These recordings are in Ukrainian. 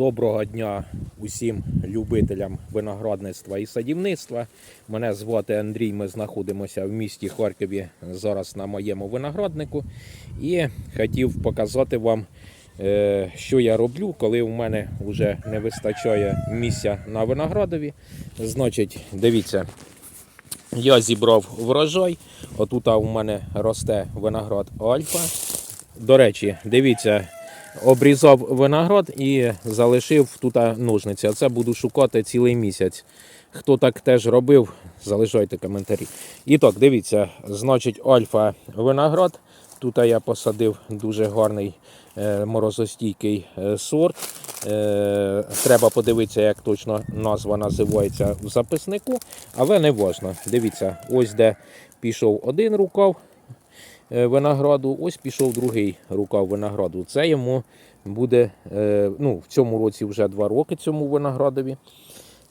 Доброго дня усім любителям виноградництва і садівництва. Мене звати Андрій. Ми знаходимося в місті Харкові зараз на моєму винограднику. І хотів показати вам, е, що я роблю, коли у мене вже не вистачає місця на виноградові. Значить, дивіться, я зібрав врожай. Отут у мене росте виноград Альфа. До речі, дивіться, обрізав виноград і залишив тут ножниці. А це буду шукати цілий місяць. Хто так теж робив, залишайте коментарі. І так, дивіться, значить, альфа виноград. Тут я посадив дуже гарний е, морозостійкий е, сорт. Е, треба подивитися, як точно назва називається в записнику, але не важно. Дивіться, ось де пішов один рукав винограду, ось пішов другий рукав винограду. Це йому буде е, ну, в цьому році вже два роки цьому виноградові.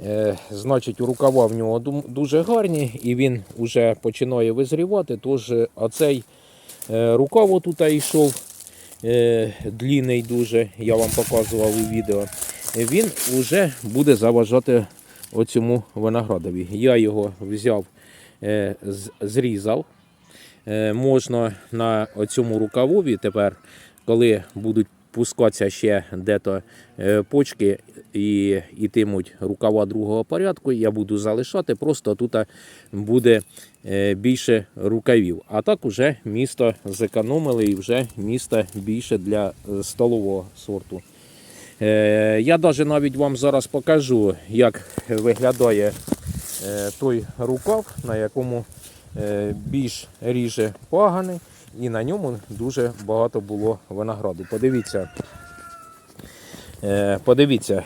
Е, Значить, рукава в нього дуже гарні і він вже починає визрівати. Тож е, оцей е, рукав отут йшов е, длінний дуже, я вам показував у відео. Е, Він вже буде заважати оцьому виноградові. Я його взяв, е, зрізав. Е, можна на цьому рукавові тепер, коли будуть пускатися ще дето е, почки і йтимуть рукава другого порядку, я буду залишати, просто тут буде е, більше рукавів. А так уже місто зекономили і вже місто більше для столового сорту. Я навіть навіть вам зараз покажу, як виглядає той рукав, на якому більш ріже пагани, і на ньому дуже багато було винограду. Подивіться, е, подивіться,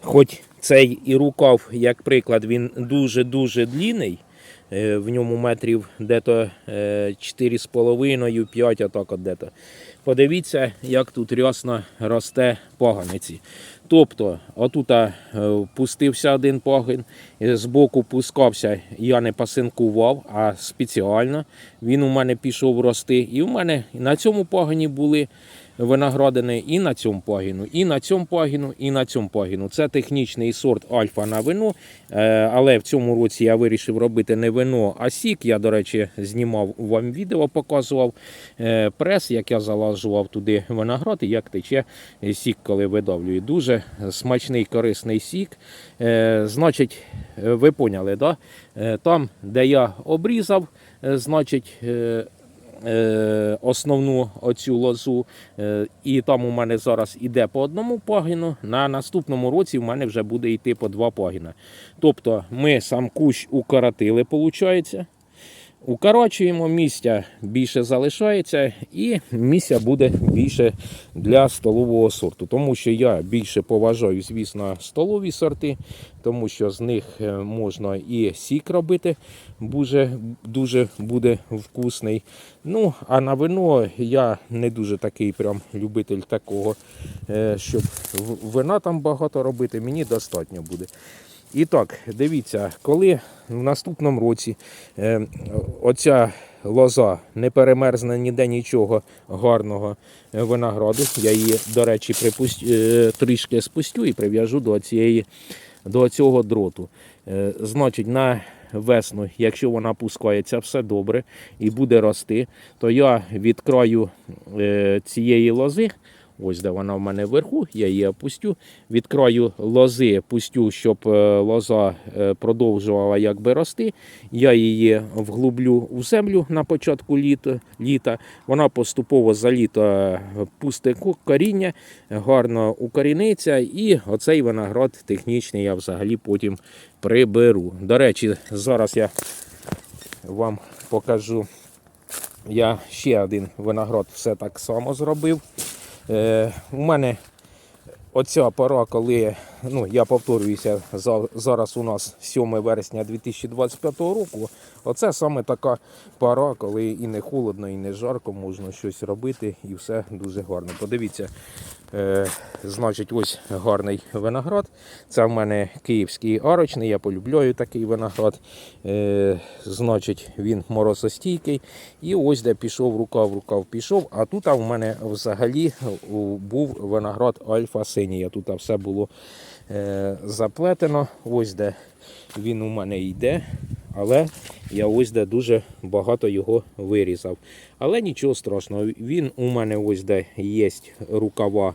хоч цей і рукав, як приклад, він дуже-дуже длінний. е, В ньому метрів дето е, 4,5-5, отак от дето. Подивіться, як тут рясно росте паганиці. Тобто, отут е, пустився один пагин, е, збоку пускався, я не пасинкував, а спеціально. Він у мене пішов рости. І в мене на цьому пагоні були виноградини і на цьому пагіну, і на цьому пагіну, і на цьому пагіну. Це технічний сорт альфа на вино. Е, Але в цьому році я вирішив робити не вино, а сік. Я, до речі, знімав вам відео, показував е, прес, як я залажував туди виноград і як тече сік, коли видавлюю. Дуже смачний корисний сік. Е, Значить, ви поняли, да? Там, де я обрізав, значить. Е, основну оцю лозу, е, і там у мене зараз іде по одному пагіну. На наступному році в мене вже буде йти по два пагіна. Тобто ми сам кущ укоротили, виходить. Укорочуємо, місця більше залишається, і місця буде більше для столового сорту. Тому що я більше поважаю, звісно, столові сорти, тому що з них е, можна і сік робити, дуже, дуже буде вкусний. Ну, а на вино я не дуже такий прям любитель такого, е, щоб вина там багато робити, мені достатньо буде. І так, дивіться, коли в наступному році е, оця лоза не перемерзне ніде нічого гарного е, винограду, я її, до речі, припусть, е, трішки спустю і прив'яжу до цієї до цього дроту. Е, Значить, на весну, якщо вона пускається все добре і буде рости, то я від краю е, цієї лози. Ось де вона в мене вверху, я її опустю. Від краю лози пустю, щоб е, лоза е, продовжувала якби рости. Я її вглублю у землю на початку літа. літа. Вона поступово за літо е, пусте коріння, гарно укоріниться. І оцей виноград технічний я взагалі потім приберу. До речі, зараз я вам покажу. Я ще один виноград все так само зробив. Е, у мене оця пора, коли ну, я повторююся, зараз у нас 7 вересня 2025 року, Оце саме така пора, коли і не холодно, і не жарко, можна щось робити, і все дуже гарно. Подивіться, е, значить, ось гарний виноград. Це в мене київський арочний, я полюбляю такий виноград. Е, значить, він морозостійкий. І ось де пішов рукав, рукав пішов. А тут у мене взагалі був виноград Альфа Синія. Тут все було заплетено. Ось де він у мене йде. Але я ось де дуже багато його вирізав. Але нічого страшного. Він у мене ось де є рукава.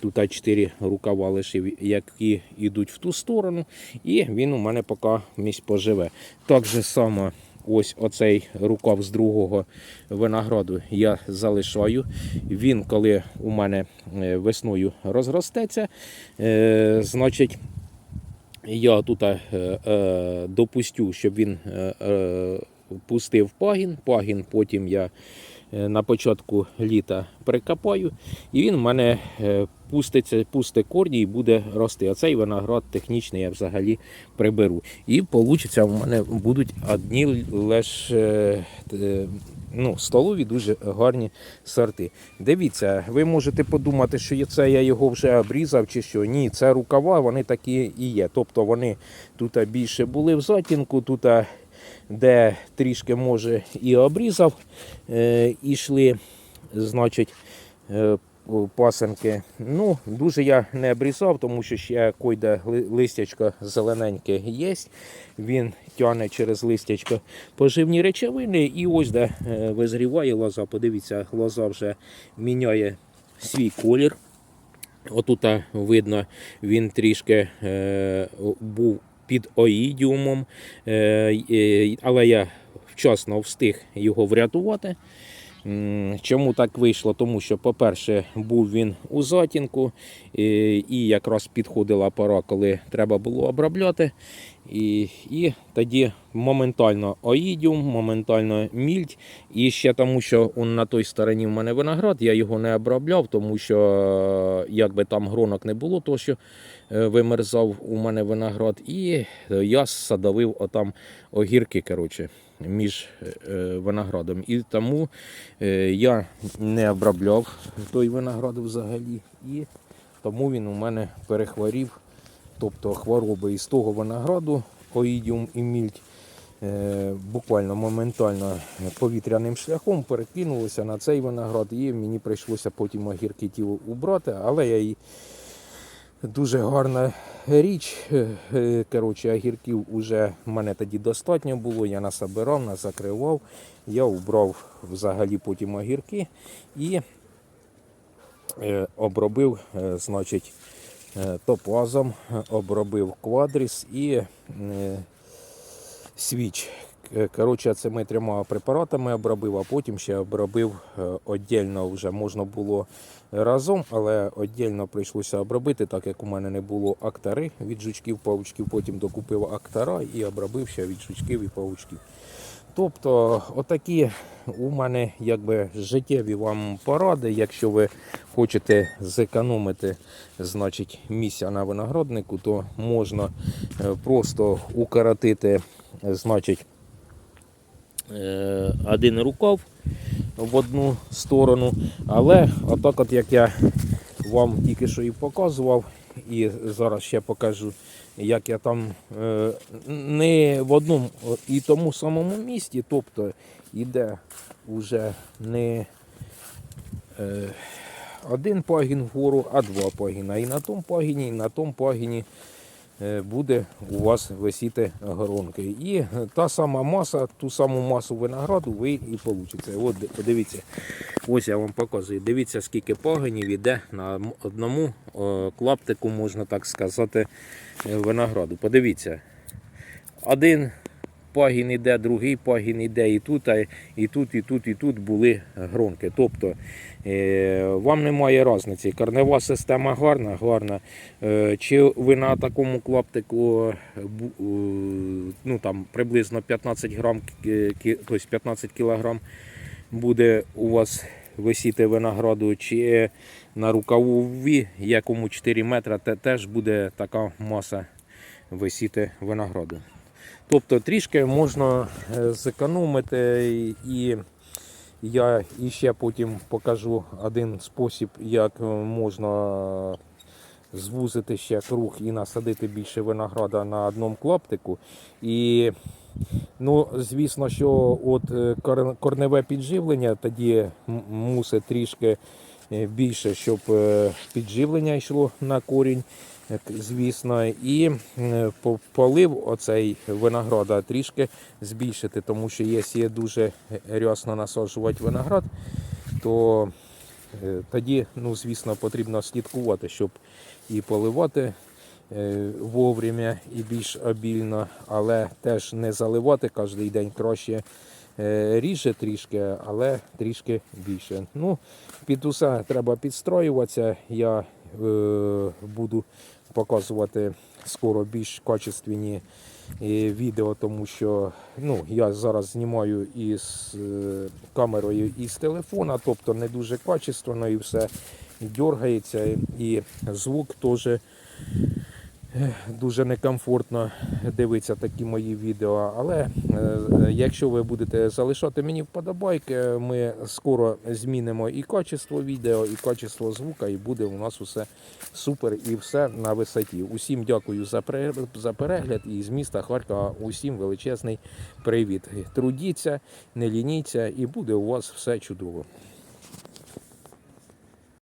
Тут 4 рукава лишив, які йдуть в ту сторону. І він у мене поки місць поживе. Так же само ось оцей рукав з другого винограду я залишаю. Він, коли у мене е, весною розростеться, е, значить. Я тут е, допустю, щоб він пустив пагін. Пагін потім я на початку літа прикопаю, і він в мене пуститься, пусте корні і буде рости. А цей виноград технічний я взагалі приберу. І вийде, в мене будуть одні лише е, ну, столові дуже гарні сорти. Дивіться, ви можете подумати, що це я його вже обрізав чи що. Ні, це рукава, вони такі і є. Тобто вони тут більше були в затінку, тут де трішки може і обрізав, е, ішли, значить, е, пасенки. Ну, дуже я не обрізав, тому що ще койде листячко зелененьке є. Він тягне через листячко поживні речовини. І ось де е, визріває лоза. Подивіться, лоза вже міняє свій колір. Отут а, видно, він трішки е, був під оїдіумом, е, е, але я вчасно встиг його врятувати. Чому так вийшло? Тому що, по-перше, був він у затінку, і, і якраз підходила пора, коли треба було обробляти. І, і тоді моментально оїдіум, моментально мільдь. І ще тому, що он на той стороні в мене виноград, я його не обробляв, тому що е, якби там гронок не було, то що е, вимерзав у мене виноград. І е, я садовив отам огірки коротше, між е, виноградом. І тому е, я не обробляв той виноград взагалі. І тому він у мене перехворів. Тобто хвороби із того винограду, оїдіум і мільдь, е, буквально моментально повітряним шляхом перекинулися на цей виноград, і мені прийшлося потім огірки ті убрати, але я її дуже гарна річ. Е, Коротше, огірків вже в мене тоді достатньо було, я насобирав, насакривав, я убрав взагалі потім огірки і е, обробив, е, значить, топазом, обробив квадріс і свіч. Е, Коротше, цими трьома препаратами обробив, а потім ще обробив е, віддільно вже можна було разом, але віддільно прийшлося обробити, так як у мене не було актари від жучків, павучків, потім докупив актара і обробив ще від жучків і павучків. Тобто, отакі у мене якби життєві вам поради. Якщо ви хочете зекономити значить, місця на винограднику, то можна е, просто укоротити значить, е, один рукав в одну сторону. Але отак, от як я вам тільки що і показував, і зараз ще покажу, як я там е, не в одному і тому самому місці, тобто іде вже не е, один пагін вгору, а два пагіна. І на тому пагіні, і на тому пагіні е, буде у вас висіти горонки. І та сама маса, ту саму масу винограду ви і получите. От дивіться, ось я вам показую. Дивіться, скільки пагонів іде на одному е, клаптику, можна так сказати, е, винограду. Подивіться. Один пагін іде, другий пагін іде, і тут, і тут, і тут, і тут були гронки. Тобто е, вам немає різниці. Корнева система гарна, гарна. Е, чи ви на такому клаптику е, ну, там, приблизно 15 грам, тобто 15 кілограм буде у вас висіти винограду, чи на рукавові, якому 4 метри, те теж буде така маса висіти винограду. Тобто трішки можна е, зекономити і я іще потім покажу один спосіб, як е, можна звузити ще круг і насадити більше винограда на одному клаптику. І ну, звісно, що от е, корневе підживлення тоді мусить трішки більше, щоб підживлення йшло на корінь. Звісно, і е, полив оцей винограда трішки збільшити, тому що якщо дуже рясно насаджувати виноград, то е, тоді, ну, звісно, потрібно слідкувати, щоб і поливати е, вовремя і більш обільно, але теж не заливати кожен день краще. Ріже трішки, але трішки більше. Ну, під усе треба підстроюватися. Я буду показувати скоро більш качественні е, відео, тому що ну, я зараз знімаю із е, камерою із телефона, тобто не дуже качественно і все дергається, і звук теж е, дуже некомфортно дивитися такі мої відео. Але е, якщо ви будете залишати мені вподобайки, ми скоро змінимо і качество відео, і качество звука, і буде у нас усе супер і все на висоті. Усім дякую за перегляд і з міста Харкова усім величезний привіт. Трудіться, не лініться, і буде у вас все чудово.